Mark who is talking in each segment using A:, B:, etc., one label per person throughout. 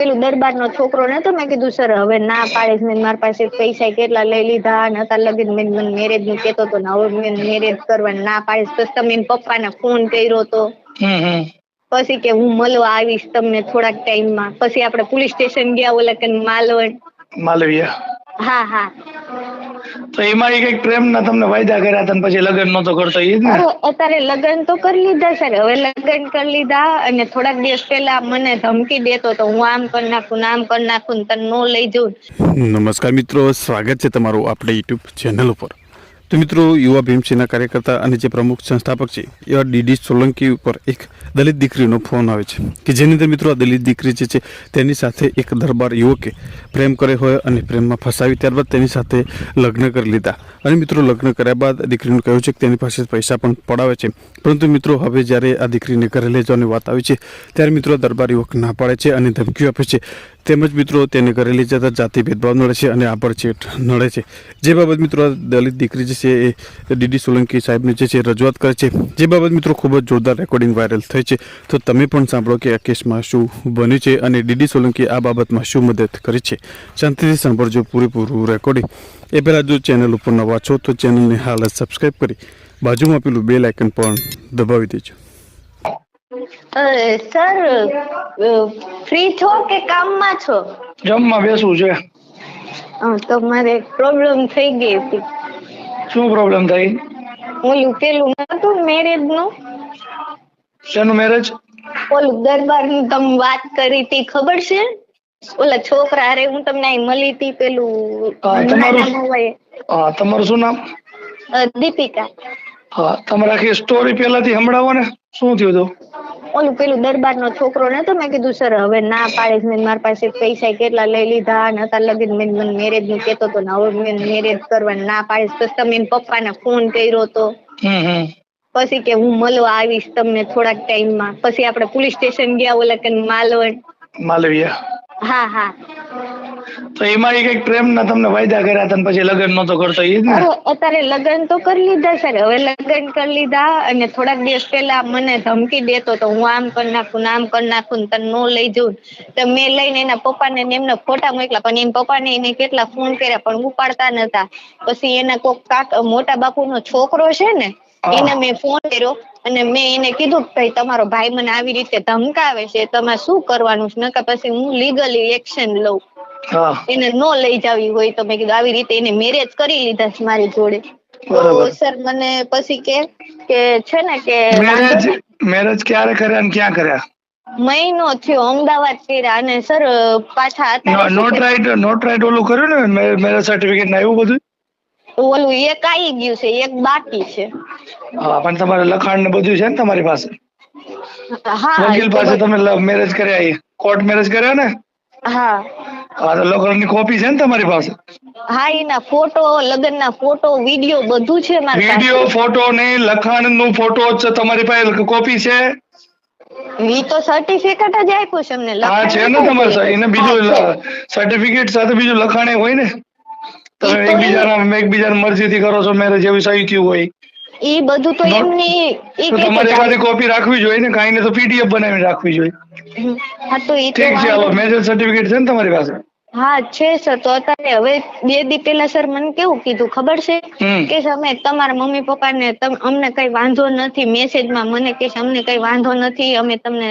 A: પેલું દરબાર નો છોકરો નતો મેં કીધું સર હવે ના પાડીશ મેં મારા પાસે પૈસા કેટલા લઈ લીધા ને અત્યારે લગીન મેં મને મેરેજનું કેતો તો ને હવે મેં મેરેજ કરવા ના પાડીશ તો તમે પપ્પા પપ્પાને ફોન કર્યો તો. પછી કે હું મળવા આવીશ તમને થોડાક ટાઈમમાં. પછી આપણે પોલીસ સ્ટેશન ગયા ઓલા કે માલવણ.
B: માલવિયા.
A: હા હા.
B: તો એમાં કંઈક પ્રેમ ના તમને વાયદા કર્યા હતા પછી લગ્ન નતો કરતો એ જ ને?
A: અત્યારે લગ્ન તો કરી લીધા સર હવે લગ્ન કરી લીધા અને થોડાક દિવસ પહેલા મને ધમકી દેતો તો હું આમ કરી નાખું ને આમ કરી નાખું ને તને નો લઈ જઉં.
C: નમસ્કાર મિત્રો સ્વાગત છે તમારું આપણે યુટ્યુબ ચેનલ ઉપર. તો મિત્રો, યુવા ભીમસેના કાર્યકર્તા અને જે પ્રમુખ સંસ્થાપક છે એવા ડીડી સોલંકી ઉપર એક દલિત દીકરીનો ફોન આવે છે. કે જેની અંદર મિત્રો આ દલિત દીકરી જે છે, તેની સાથે એક દરબાર યુવકે પ્રેમ કરે હોય અને પ્રેમમાં ફસાવી ત્યારબાદ તેની સાથે લગ્ન કરી લીધા. અને મિત્રો, લગ્ન કર્યા બાદ દીકરીનું કહ્યું છે કે તેની પાસે પૈસા પણ પડાવે છે. પરંતુ મિત્રો, હવે જ્યારે આ દીકરીને ઘરે લઈ જવાની વાત આવી છે, ત્યારે મિત્રો દરબાર યુવક ના પાડે છે અને ધમકીઓ આપે છે તેમજ મિત્રો તેને ઘરે લઈ જતા જાતિ ભેદભાવ નડે છે અને આભડછેટ નડે છે. જે બાબત મિત્રો દલિત દીકરી જે છે એ ડીડી સોલંકી સાહેબને જે છે રજૂઆત કરે છે. જે બાબત મિત્રો ખૂબ જ જોરદાર રેકોર્ડિંગ વાયરલ થઈ છે. તો તમે પણ સાંભળો કે આ કેસમાં શું બન્યું છે અને ડીડી સોલંકી આ બાબતમાં શું મદદ કરી છે. શાંતિથી સાંભળજો પૂરેપૂરું રેકોર્ડિંગ એ પહેલાં જો ચેનલ ઉપર નવા છો તો ચેનલને હાલ જ સબસ્ક્રાઈબ કરી બાજુમાં પેલું બેલ આઇકન પણ દબાવી દેજો.
A: સર ફ્રી છો કે કામમાં છો?
B: જમવા બેસું છે.
A: તો મારે પ્રોબ્લેમ થઈ ગઈ હતી.
B: શું પ્રોબ્લેમ થઈ?
A: ઓલું પેલું નતું મેરેજનું?
B: શેનું મેરેજ
A: ઓલું દરબારની તમે વાત કરી હતી ખબર છે? ઓલા છોકરા અરે હું તમને અહીં મળી હતી પેલું
B: તમારું શું નામ?
A: દીપિકા.
B: હા તમારે આખી સ્ટોરી પેલાથી સંભળાવો ને. શું થયું હતું
A: ઓલું પેલું દરબાર નો છોકરો નતો મેં કીધું સર હવે ના પાડે મેં મારા પાસે પૈસા કેટલા લઈ લીધા ને અત્યારે લગીન મેં મને મેરેજનું કેતો તો ને હવે મેં મેરેજ કરવા ના પાડે તો તમે પપ્પા પપ્પાને ફોન કર્યો તો. પછી કે હું મળવા આવીશ તમને થોડાક ટાઈમમાં પછી આપણે પોલીસ સ્ટેશન ગયા ઓલા કે માલવણ.
B: માલવિયા.
A: હા હા.
B: તો એમાં એ કંઈક પ્રેમના તમને વાયદા કર્યા હતા પછી લગ્ન નતો કરતો એ જ ને?
A: અત્યારે લગ્ન તો કરી લીધા સર હવે લગ્ન કરી લીધા અને થોડાક દિવસ પહેલા મને ધમકી દેતો તો હું આમ કરી નાખું આમ કરી નાખું તને નો લઈ જઉં. તો મેં લઈને એના પપ્પાને ને એમના ફોટા મોકલા પણ એના પપ્પાને એને કેટલા ફોન કર્યા પણ ઉપાડતા નતા. પછી એના કોક કાક મોટા બાપુનો છોકરો છે ને એને મેં ફોન કર્યો અને મેં એને કીધું કે ભાઈ તમારો ભાઈ મને આવી રીતે ધમકાવે છે તમારે શું કરવાનું છે? નકર પછી હું લીગલી એક્શન લઉં. એને નો લઈ જાવી હોય તો મેં કીધું આવી રીતે એને મેરેજ કરી લીધા છે મારી જોડે. સર મને પછી કે કે છે ને કે
B: મેરેજ મેરેજ ક્યારે કર્યા અને ક્યાં કર્યા?
A: મહિનો થયો અમદાવાદ કર્યા અને સર પાછા હતા
B: નોટ રાઈટ નોટ રાઈટ ઓલું કર્યું ને મેરેજ સર્ટિફિકેટ ને એવું બધું?
A: ઓલું એક આવી ગયું છે એક બાકી છે.
B: હા પણ તમારે લખાણ ને બધું છે ને તમારી પાસે?
A: હા
B: વકીલ પાસે તમે મેરેજ કર્યા એ. કોર્ટ મેરેજ કર્યા ને?
A: હા.
B: હા તો લગ્નની કોપી છે ને તમારી પાસે?
A: હા એના ફોટો લગ્નના ફોટો વીડિયો બધું છે મારી પાસે.
B: વીડિયો ફોટો ને લખાણનું ફોટો જ તમારી પાસે કોપી છે?
A: ઈ તો સર્ટિફિકેટ જ આપ્યું છે અમને
B: હા છે ને તમારે. એને બીજું સર્ટિફિકેટ સાથે બીજું લખાણે હોય ને? તમે એકબીજાના એકબીજાની મરજીથી કરો છો મેરેજ એવી સહી થયું હોય.
A: ઈ બધું તો એમને
B: એમની
A: કે
B: તમારે પાસે કોપી રાખવી જોઈએ ને? કાંઈ ને તો પીડીએફ બનાવીને રાખવી જોઈએ.
A: હા તો એ
B: ઠીક છે
A: હવે
B: મેજર સર્ટિફિકેટ છે ને તમારી પાસે?
A: હા છે સર તો અત્યારે હવે બે દી પેલા સર મને કેવું કીધું ખબર છે? કે અમે તમારા મમ્મી પપ્પા ને અમને કઈ વાંધો નથી મેસેજમાં મને કે અમને કઈ વાંધો નથી અમે તમને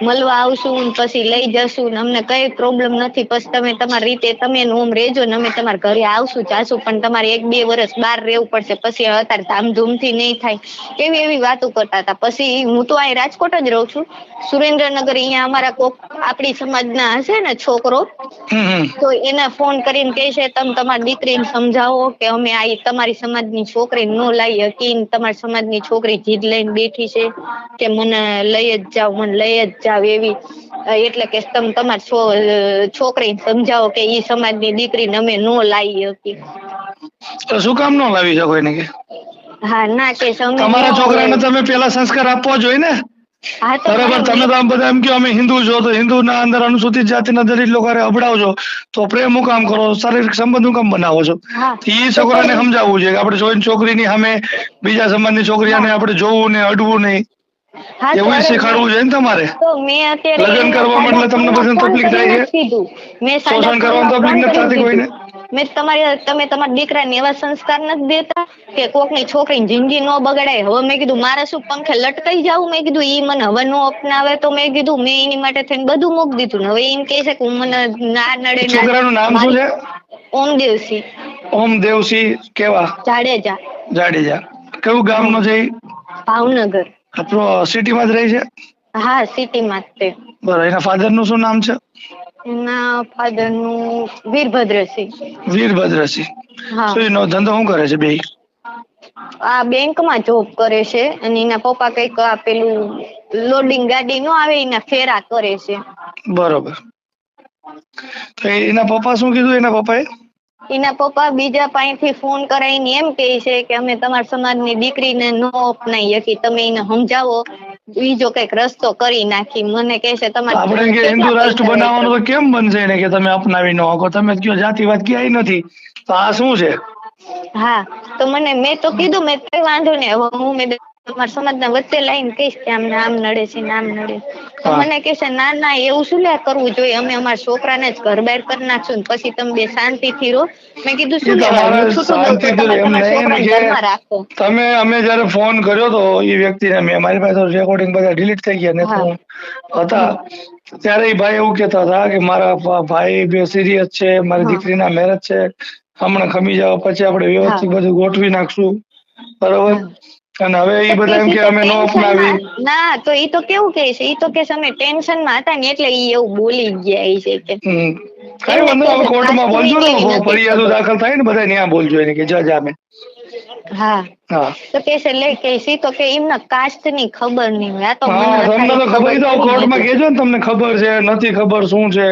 A: મળવા આવશું પછી લઈ જશું ને અમને કઈ પ્રોબ્લેમ નથી. પછી તમે તમારી રીતે તમે ઓમ રહેજો ને અમે તમારા ઘરે આવશું જાશું. પણ તમારે એક બે વર્ષ બહાર રહેવું પડશે. પછી અત્યારે ધામધૂમથી નહીં થાય. એવી એવી વાતો કરતા હતા. પછી હું તો અહીં રાજકોટ જ રહું છું. સુરેન્દ્રનગર અહીંયા અમારા કોક આપણી સમાજના હશે ને છોકરો. તો એને ફોન કરીને કહે છે તમે તમારી દીકરીને સમજાવો કે અમે આ તમારી સમાજની છોકરી નો લાવી હકી તમારી સમાજની છોકરી જીદ લઈને બેઠી છે. કે મને લઈ જ જાવ મને લઈ જ જાવ એવી એટલે કે તમે તમારી છોકરીને સમજાવો કે ઈ સમાજની દીકરીને અમે નો લાવી હતી
B: તો શું કામ ન લાવી શકો એને કે?
A: હા ના કે સમજ
B: તમારા છોકરાને તમે પેલા સંસ્કાર આપવો જોઈએ ને? બરાબર તમે તો આમ બધા એમ કહો અમે હિન્દુ છો તો હિન્દુ ના અંદર અનુસૂચિત જાતિના દલિત લોકો હારે અભડાવો તો પ્રેમ હું કામ કરો? શારીરિક સંબંધનું કામ બનાવો છો? એ છોકરાને સમજાવવું છે કે આપણે જોઈને છોકરીની સામે બીજા સંબંધની છોકરીઓને આપણે જોવું ને અડવું નહીં. એવું શીખવાડવું જોઈએ ને તમારે?
A: મેં
B: લગ્ન કરવામાં એટલે તમને બધાને તકલીફ થાય છે?
A: કીધું. મેં
B: શોષણ કરવામાં તકલીફ નથી થતી કોઈને?
A: મેં તમારી તમે તમારા દીકરાને એવા સંસ્કાર નથી દેતા કે કોકની છોકરીની જિંદગી નો બગડાય. હવે મેં કીધું મારે શું પંખે લટકાઈ જાવું? મેં કીધું ઈ મને હવે નો અપનાવે તો મેં કીધું મેં એની માટે થઈને બધું મૂકી દીધું હવે એમ કહે છે કે હું મને ના નડે
B: છોકરાનું નામ શું છે?
A: ઓમદેવસિંહ
B: ઓમ દેવસી કેવા?
A: જાડેજા.
B: જાડેજા. કયું ગામનો છે
A: ભાવનગર.
B: આપણો સિટીમાં જ રહે છે?
A: હા સિટીમાં જ છે.
B: બરાબર એના ફાધરનું શું નામ છે?
A: એના ફાધરનું વીરભદ્રસિંહ
B: વીરભદ્રસિંહ
A: હા.
B: એનો ધંધો શું કરે છે બે
A: આ બેંકમાં જોબ કરે છે અને એના પપ્પા કંઈક પેલું લોડિંગ ગાડી નો આવે એના ફેરા કરે છે.
B: બરોબર. તો એના પપ્પા શું કીધું એના પપ્પાએ?
A: એના પપ્પા બીજા પાસેથી ફોન કરાવીને એમ કહે છે કે અમે તમારા સમાજની દીકરીને ન અપનાવી શકી તમે એને સમજાવો. બીજો કંઈક રસ્તો કરી નાખી. મને કહે છે તમારે
B: આપણે કે હિન્દુ રાષ્ટ્ર બનાવવાનું તો કેમ બનશે એને કે તમે અપનાવી ન શકો? તમે કયો જાતિવાદ ક્યાંય નથી. તો આ શું છે?
A: હા તો મને મેં તો કીધું મેં કઈ વાંધો નહીં. હવે હું મેં તમારા સમાજના વચ્ચે લાઈને કહીશ કે આમને આમ નડે છે ને આમ નડે તો મને કહે છે ના ના એવું શું લે કરવું જોઈએ? અમે અમારા છોકરાને જ ઘર બહાર કરી નાખશું ને પછી તમે બે શાંતિથી રહો. મેં કીધું શું તમે
B: અમે જયારે ફોન કર્યો તો એ વ્યક્તિને મેં મારી પાસે રેકોર્ડિંગ બધા ડિલીટ થઈ ગયા ને તો હતા. ત્યારે એ ભાઈ એવું કહેતા હતા કે મારા ભાઈ બે સિરિયસ છે મારી. દીકરીના મેરેજ છે. હમણાં ખમી જાવ પછી આપણે વ્યવસ્થિત બધું ગોઠવી નાખશું. બરોબર? અને હવે એ બધા એમ કે અમે નો અપનાવી
A: ના તો ઈ તો કેવું કે છે? એ તો કે અમે ટેન્શનમાં હતા ને એટલે એ એવું બોલી ગયા છે કે
B: કઈ વાંધો હવે કોર્ટમાં બોલજો ને ફરિયાદો દાખલ થાય ને બધા ત્યાં બોલજો એને કે જજ આમે
A: હા.
B: હા.
A: તો કે છે લે કે સી તો કે એમના કાસ્ટની ખબર નહીં હોય. આ તો
B: તમને તો ખબર તો કોર્ટમાં કેજો ને તમને ખબર છે નથી ખબર શું છે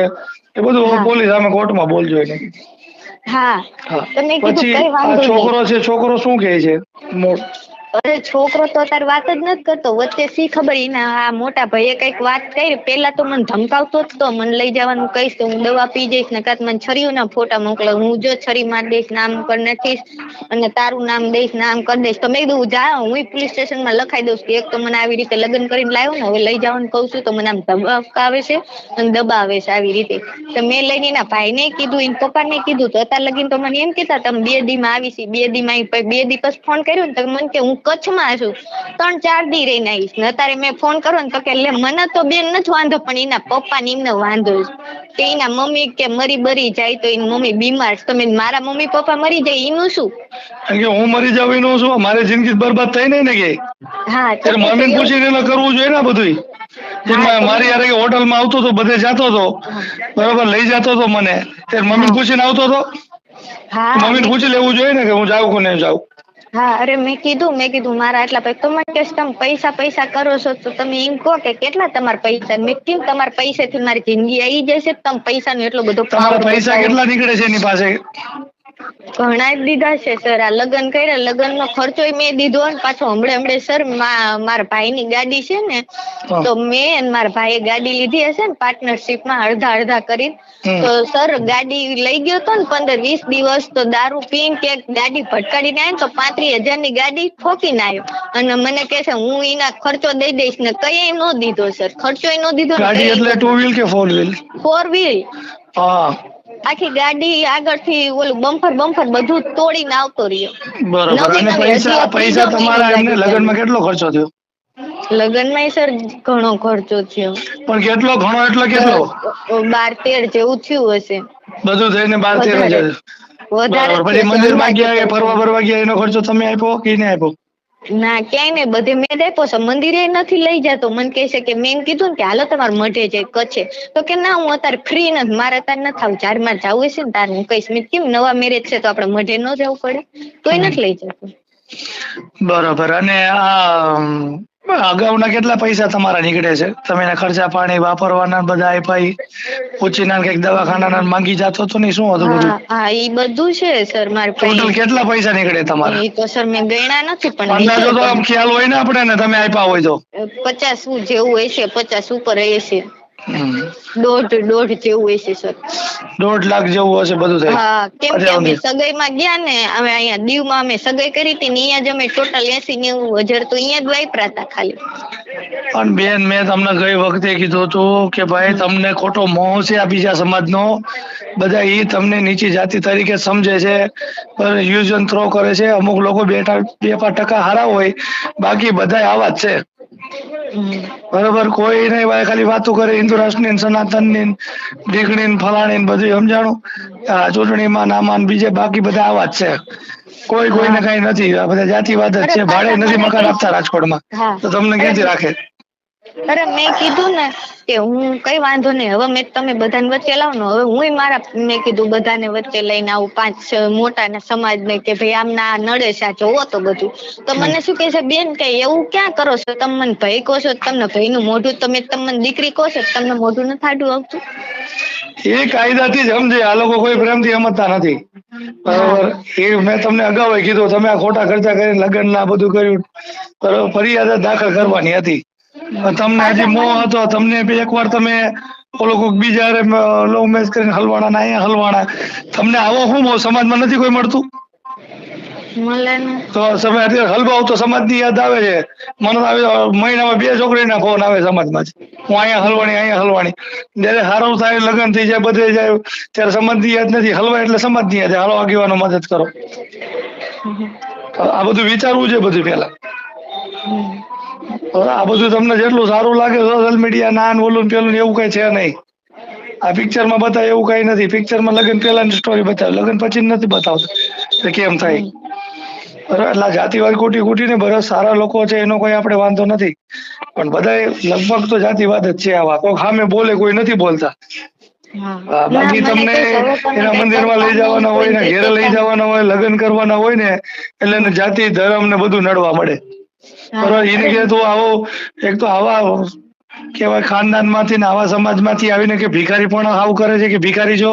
B: એ બધું. પોલીસ સામે કોર્ટમાં બોલજો એને.
A: હા. તો મેં કીધું કઈ વાંધો
B: છોકરો છે છોકરો શું કહે છે?
A: અરે છોકરો તો તાર વાત જ નથી કરતો. વચ્ચે શી ખબર એના આ મોટા ભાઈએ કંઈક વાત કરી. પેલા તો મને ધમકાવતો જ તો. મને લઈ જવાનું કહીશ તો હું દવા પી જઈશ. ને કાં મને છરીઓના ફોટા મોકલો. હું જો છરી મારી દઈશ, નામ કર નાખીશ અને તારું નામ દઈશ, નામ કરી દઈશ. તો મેં કીધું, જા, હું પોલીસ સ્ટેશનમાં લખાઈ દઉં કે એક તો મને આવી રીતે લગ્ન કરીને લાવ્યો ને, હવે લઈ જવાનું કહું છું. તો મને આમ ધમકાવે છે અને દબાવે છે આવી રીતે. તો મેં લઈને એના ભાઈને કીધું, એના પપ્પાને કીધું. તો અત્યારે લગીને તો મને એમ કહેતા, તમે બે દીમાં આવી છી. બે દી માં આવી. પછી બે દી પછી ફોન કર્યો ને, તો મને કે હું કચ્છમાં છું. ત્રણ ચાર દી રહીને આવીશ. ને અત્યારે મેં ફોન કર્યો ને તો કે લે મને તો બેન નથી વાંધો પણ એના પપ્પા ને એમને વાંધો છે. કે એના મમ્મી કે મરી બરી જાય તો એની મમ્મી બીમાર છે. તમે મારા મમ્મી પપ્પા મરી જાય એનું શું?
B: કે હું મરી જાવ એનું શું? મારી જિંદગી બરબાદ થઈ નહીં ને કે?
A: હા તો
B: ત્યારે મમ્મીને પૂછીને એને કરવું જોઈએ ને બધું બધુંય. જેમ
A: હોટલમાં
B: મારી યારે આવતો તો બધે જતો હતો. બરોબર લઈ જતો હતો મને. ત્યારે મમ્મી પૂછીને આવતો હતો.
A: હા
B: મમ્મીને પૂછી લેવું જોઈએ ને કે હું જાઉં કે નહીં જાઉં.
A: હા અરે મેં કીધું મેં કીધું મારા આટલા પૈસા તો મને કહે તમે પૈસા પૈસા કરો છો તો તમે એમ કહો કે કેટલા તમારા પૈસા? મેં કેમ તમારા પૈસાથી મારી જિંદગી આવી જશે તમે પૈસાનો એટલો બધો
B: પૈસા કેટલા નીકળે છે એની પાસે?
A: ઘણા જ દીધા છે સર. આ લગ્ન કર્યા લગ્ન નો ખર્ચો મેં દીધો પાછો હમણે હમણે સર મારા ભાઈની ગાડી છે ને તો મેં અને મારા ભાઈએ ગાડી લીધી હશે ને પાર્ટનરશિપમાં અડધા અડધા કરી. તો સર ગાડી લઈ ગયો તો ને પંદર વીસ દિવસ તો દારૂ પીન કે ગાડી ભટકાડીને આવ્યો ને તો પાંત્રીસ હજારની ગાડી ઠોકીને આવ્યો અને મને કે છે હું એના ખર્ચો દઈ દઈશ ને કઈ નો દીધો સર. ખર્ચો નો દીધો
B: ગાડી એટલે ટુ વ્હીલ કે ફોર વ્હીલ
A: ફોર વ્હીલ
B: હા.
A: આખી ગાડી આગળથી ઓલું બમ્પર બમ્પર બધું તોડીને આવતો રહ્યો.
B: બરોબર. અને પૈસા પૈસા તમારા એમને
A: લાગી
B: લગ્નમાં કેટલો ખર્ચો થયો?
A: લગ્નમાં સર ઘણો ખર્ચો થયો.
B: પણ કેટલો? ઘણો એટલે કેટલો?
A: બાર તેર જેવું થયું હશે.
B: બધું થઈને બાર તેર
A: વધારે.
B: પછી
A: થયું
B: મંદિરમાં ગયા ફરવા ફરવા ગયા એનો ખર્ચો તમે આપ્યો કે નહીં આપ્યો?
A: ના ક્યાંય નહીં. બધે મેં જ આપ્યો છે. મંદિરે નથી લઈ જતો. મને કહે છે કે મેં કીધું ને કે હાલો તમારે મઢે જાય કચ્છે તો કે ના હું અત્યારે ફ્રી નથી. મારે અત્યારે નથી આવું ચાર માર જવું છે ને તારે હું કહીશ મેં કેમ નવા મેરેજ છે તો આપણે મઢે ન જવું પડે. તોય નથી લઈ જતો.
B: બરોબર. અને આ અગાઉના કેટલા પૈસા તમારા નીકળે છે તમે એના ખર્ચા પાણી વાપરવાના ને બધા આપ્યા ઈ? પૂછીને કંઈક દવાખાના માંગી જતો તો નહીં શું હતું બધું
A: હા એ બધું છે સર મારે
B: ટોટલ કેટલા પૈસા નીકળે તમારા
A: એ તો સર મેં ગણ્યા નથી પણ
B: અંદાજો તો આમ ખ્યાલ હોય ને આપણે ને તમે આપ્યા હોય તો
A: પચાસ જેવું હશે પચાસ ઉપર હશે. દોઢ દોઢ જેવું હશે સર.
B: દોઢ લાખ જેવું હશે બધું થઈ
A: હા કેમ કે અમે. સગાઈમાં ગયા ને અમે અહીંયા દીવમાં અમે સગાઈ કરી હતી ને અહીંયા જ અમે ટોટલ એસી નેવું હજાર તો અહીંયા જ વાપરા હતા ખાલી.
B: પણ બેન મેં તમને ગઈ વખતે કીધું હતું કે ભાઈ તમને ખોટો મોહ છે આ બીજા સમાજનો. બધા એ તમને નીચી જાતિ તરીકે સમજે છે. યુઝ એન્ડ થ્રો કરે છે. અમુક લોકો બે બે પાંચ ટકા હારા હોય. બાકી બધા આવા જ છે. બરોબર કોઈ નહીં ભાઈ ખાલી વાતો કરે હિન્દુ રાષ્ટ્રની ને સનાતનની ને ફલાણી ને બધું સમજાણું. આ ચૂંટણીમાં નામાન ને બીજે બાકી બધા આવા જ છે. કોઈ કોઈને કઈ નથી. આ બધા જાતિવાદ જ છે. ભાડે નથી મકાન આપતા રાજકોટમાં. તો તમને ક્યાંથી રાખે?
A: અરે મેં કીધું ને કે હું કઈ વાંધો નહીં. હવે મેં તમે બધાને વચ્ચે લાવો ને. હવે હું મારા મેં કીધું બધાને વચ્ચે લઈને આવું પાંચ મોટા સમાજ ને કે ભાઈ આમ ના નડે છે જોવો તો બધું. તો મને શું કે છે બેન કે એવું ક્યાં કરો છો? તમે ભાઈ કહો છો, તમને ભાઈ નું મોઢું, તમે તમને દીકરી કહો છો, તમને મોઢું નથી આડું આવતું?
B: એ કાયદાથી જ સમજે. આ લોકો કોઈ પ્રેમથી સમજતા નથી. બરોબર? એ મેં તમને અગાઉ કીધું, તમે આ ખોટા ખર્ચા કરીને લગ્ન ના બધું કર્યું. ફરિયાદ દાખલ કરવાની હતી. તમને હજી મોહ હતો તમને બી એકવાર તમે ઓલો કોઈક બીજા લવ મેરેજ કરીને હલવાણા ના અહીંયા હલવાણા. તમને આવો શું મોહ સમાજમાં નથી કોઈ મળતું?
A: મળે ને.
B: તો તમે અત્યારે હલવાઓ તો સમાજની યાદ આવે છે. મને આવે મહિનામાં બે છોકરીના ફોન આવે સમાજમાં હું અહીંયા હલવાણી અહીંયા હલવાણી જ્યારે સારું થાય લગ્ન થઈ જાય બધે જાય ત્યારે સમાજની યાદ નથી. હલવા એટલે સમાજની યાદ. હાલો આગેવાનો મદદ કરો. આ બધું વિચારવું છે બધું પેલા આ બધું તમને જેટલું સારું લાગે સોશિયલ મીડિયા ના ને ઓલું પેલું એવું કઈ છે નહીં. આ પિક્ચરમાં બતાવે એવું કઈ નથી. પિક્ચરમાં લગ્ન પહેલાની સ્ટોરી બતાવે. લગ્ન પછી નથી બતાવતો. કેમ થાય? બરાબર? એટલે આ જાતિવાદ કૂટી કૂટીને બધા સારા લોકો છે એનો કોઈ આપણે વાંધો નથી. પણ બધા લગભગ તો જાતિવાદ જ છે આવા કોઈ સામે બોલે કોઈ નથી બોલતા. બાકી તમને એના
A: મંદિર
B: મંદિરમાં લઈ જવાના હોય ને ઘેરે લઈ જવાના હોય લગ્ન કરવાના હોય ને એટલે જાતિ ધર્મ ને બધું નડવા મળે. બરાબર એને કે તું આવો એક તો આવા કેવાય ખાનદાનમાંથી ને આવા સમાજમાંથી આવીને કે ભિખારી પણ આવું કરે છે કે ભિખારી જો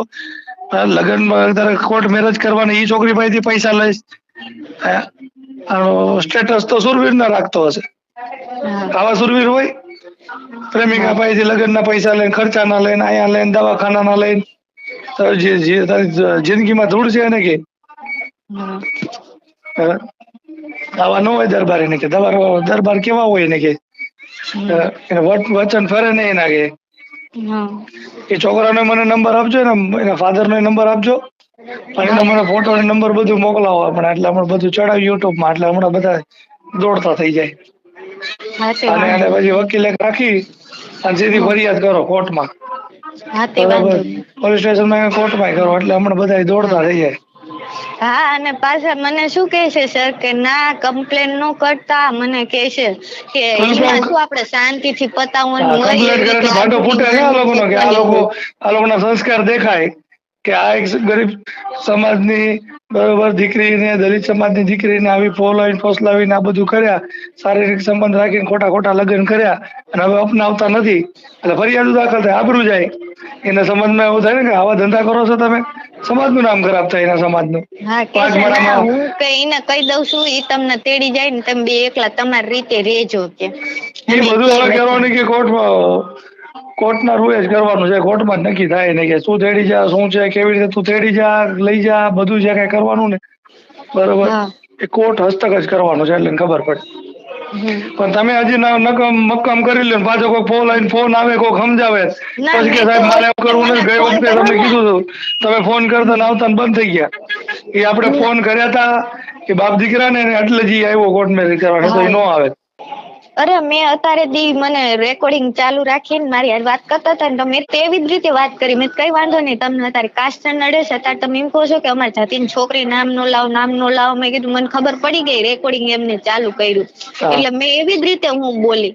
B: લગ્ન તારે કોર્ટ મેરેજ કરવાની એ છોકરી પાસેથી પૈસા લઈશ. સ્ટેટસ તો સુરવીર ના રાખતો હશે. આવા સુરવીર હોય? પ્રેમિકા પાસેથી લગ્ન ના પૈસા લઈને ખર્ચા ના લઈને અહીંયા લઈને દવાખાના ના લઈને જિંદગીમાં ધૂળ છે ને કે. આવા ન હોય દરબાર એને કે દરબાર દરબાર કેવા હોય એને કે વચન ફરે ને એના કે. એ છોકરાનો મને નંબર આપજો ને એના ફાધર નો નંબર આપજો. અને મને ફોટો ને નંબર બધું મોકલાવો આપણે એટલે હમણાં બધું ચડાવ્યું યુટ્યુબમાં એટલે હમણાં બધા દોડતા થઈ જાય. અને એને પછી વકીલે રાખી અને સીધી ફરિયાદ કરો કોર્ટમાં. પોલીસ સ્ટેશનમાં કોર્ટમાં કરો. એટલે હમણાં બધા દોડતા થઈ જાય.
A: હા અને પાછા મને શું કહે છે સર કે ના કમ્પ્લેન નો કરતા મને કહે છે કે એમાં શું આપણે શાંતિથી પતાવવાનું હોય
B: ભાંડો ફૂટે ને આ લોકોનો કે આ લોકો આ લોકોના સંસ્કાર દેખાય. કે આ એક ગરીબ સમાજની બરોબર દીકરીને દલિત સમાજની દીકરીને આવી ફોલાવીને ફોસલાવીને આ બધું કર્યા. શારીરિક સંબંધ રાખીને ખોટા ખોટા લગ્ન કર્યા અને હવે અપનાવતા નથી. એટલે ફરિયાદ દાખલ થાય આબરું જાય. એના સમાજમાં એવું થાય ને કે આવા ધંધા કરો છો તમે સમાજનું નામ ખરાબ થાય એના સમાજનું.
A: હા કઈ કહી દઉં છું એ તમને તેડી જાય ને તમે બે એકલા તમારી રીતે રેજો કે.
B: એ બધું હવે કરવાનું કે કોર્ટમાં કોર્ટના રૂએ જ કરવાનું છે કોર્ટમાં જ નક્કી થાય ને કે શું તેડી જા શું છે કેવી રીતે તું તેડી જા લઈ જા બધું જે કઈ કરવાનું ને. બરોબર? એ કોર્ટ હસ્તક જ કરવાનું છે એટલે ખબર પડે. પણ તમે હજી નકમ મક્કમ કરી લ્યો પાછો કોઈ ફોન લઈને ફોન આવે કોઈ સમજાવે. પછી કે સાહેબ મારે એમ કરવું નથી ગઈ વખતે તમને કીધું હતું તમે ફોન કરતા ને આવતા બંધ થઈ ગયા. એ આપણે ફોન કર્યા હતા કે બાપ દીકરા ને એટલે જી આવ્યો કોર્ટ મેરેજ કરવા તો એ નો આવે.
A: અરે મેં અત્યારે દી મને રેકોર્ડિંગ ચાલુ રાખીને મારી હારે વાત કરતા હતા ને તો મેં તેવી જ રીતે વાત કરી. મેં કઈ વાંધો નહીં તમને અત્યારે કાસ્ટ નડે છે અત્યારે તમે એમ કહો છો કે અમારી જાતિની છોકરી નામ નો લાવ નામ નો લાવ મેં કીધું મને ખબર પડી ગઈ રેકોર્ડિંગ એમને ચાલુ કર્યું. એટલે મેં એવી જ રીતે હું બોલી.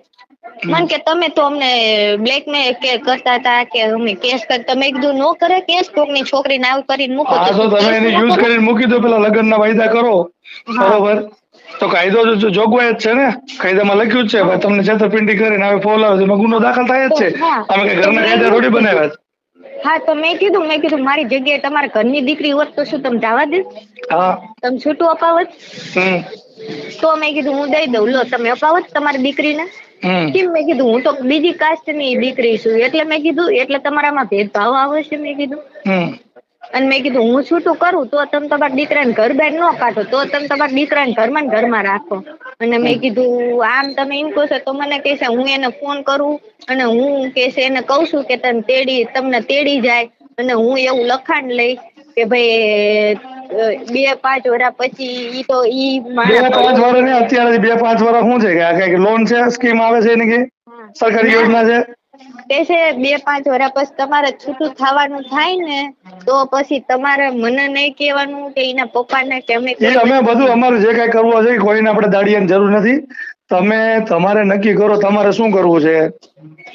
A: મને કે તમે તો અમને બ્લેકમેલ કે કરતા હતા કે અમે કેસ કર તમે કીધું નો કરે કેસ કોકની છોકરીને આવું કરીને મૂકો.
B: તો તમે એને યુઝ કરીને મૂકી દો પેલા લગ્નના વાયદા કરો. બરોબર? તો કાયદો જોગવાય જોગવાઈ જ છે ને? કાયદામાં લખ્યું છે ભાઈ તમને છેતરપિંડી કરીને હવે ફોલાવે છે. ગુનો દાખલ થાય જ છે. અમે કઈ ઘરના કાયદા થોડી બનાવ્યા છે.
A: હા તો મેં કીધું મેં કીધું મારી જગ્યાએ તમારા ઘરની દીકરી હોત તો શું તમે જવા દે તમે છૂટું અપાવત? તો મેં કીધું હું દઈ દઉં. લો તમે અપાવત તમારી દીકરીને. કેમ? મેં કીધું હું તો બીજી કાસ્ટની દીકરી છું. એટલે મેં કીધું એટલે તમારામાં ભેદભાવ આવે છે મેં કીધું. અને મેં કીધું હું છૂટું કરું તો તમે તમારા દીકરાને ઘર બહાર ન કાઢો તો તમે તમારા દીકરાને ઘરમાં ને ઘરમાં રાખો. અને મેં કીધું આમ તમે એમ કહો છો તો મને કહેશે હું એને ફોન કરું અને હું કહેશે એને કહું છું કે તને તેડી તમને તેડી જાય અને હું એવું લખાણ લઈ કે ભાઈ બે પાંચ વર્ષ પછી ઈ તો ઈ મારા
B: પાંચ વર્ષ ને અત્યારે બે પાંચ વર્ષ શું છે કે આ કંઈક લોન છે સ્કીમ આવે છે એની કે સરકારી યોજના છે?
A: કે છે બે પાંચ વર્ષ પછી તમારે છૂટું થવાનું થાય ને તો પછી તમારે મને નહીં કહેવાનું કે એના પપ્પાને કે અમે
B: અમે બધું અમારું જે કઈ કરવું હશે કોઈને આપણે દાડિયાની જરૂર નથી. તમે તમારે નક્કી કરો તમારે શું કરવું છે?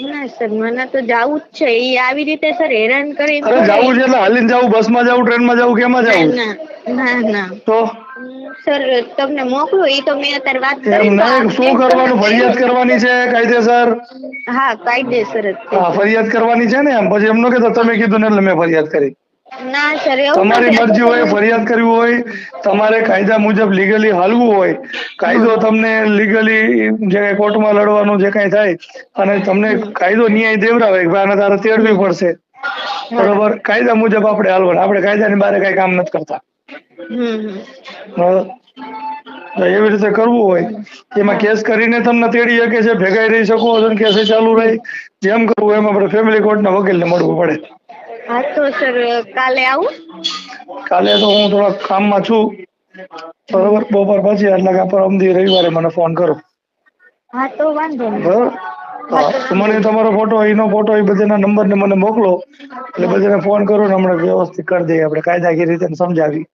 A: ના સર મને તો જાવું જ છે. એ આવી રીતે સર હેરાન કરી
B: અરે જવું છે એટલે હાલીને જવું બસમાં જવું ટ્રેનમાં જવું કેમાં જવું?
A: ના ના.
B: તો?
A: સર તમને મોકલું? એ તો મેં અત્યારે વાત કરી.
B: શું કરવાનું? ફરિયાદ કરવાની છે કાયદેસર?
A: હા કાયદેસર
B: હા ફરિયાદ કરવાની છે ને એમ? પછી એમનો કે તમે કીધું ને એટલે મેં ફરિયાદ કરી.
A: ના સર એવું
B: તમારી મરજી હોય ફરિયાદ કરવી હોય તમારે કાયદા મુજબ લીગલી હાલવું હોય કાયદો તમને લીગલી જે કાંઈ કોર્ટમાં લડવાનું જે કાંઈ થાય અને તમને કાયદો ન્યાય દેવરાવે કે ભાઈ આને તારે તેડવી પડશે. બરોબર? કાયદા મુજબ આપણે હાલવાનું. આપણે કાયદાની બારે કઈ કામ નથી કરતા? તો એવી રીતે કરવું હોય. એમાં કેસ કરીને તમને તેડી શકે છે ભેગાઈ રહી શકો છો કેસ ચાલુ રહી. જેમ કરવું એમ આપણે ફેમિલી કોર્ટના વકીલને મળવું પડે.
A: હા તો સર કાલે આવું?
B: કાલે તો હું થોડા કામમાં છું. બરોબર? બપોર પછી એટલે કે પરમદી રવિવારે મને ફોન કરો.
A: હા તો વાંધો નહીં.
B: મને તમારો ફોટો એનો ફોટો એ બધાના નંબર ને મને મોકલો. એટલે બધાને ફોન કરો ને હમણાં વ્યવસ્થિત કરી દઈએ આપણે કાયદાકીય રીતે સમજાવી.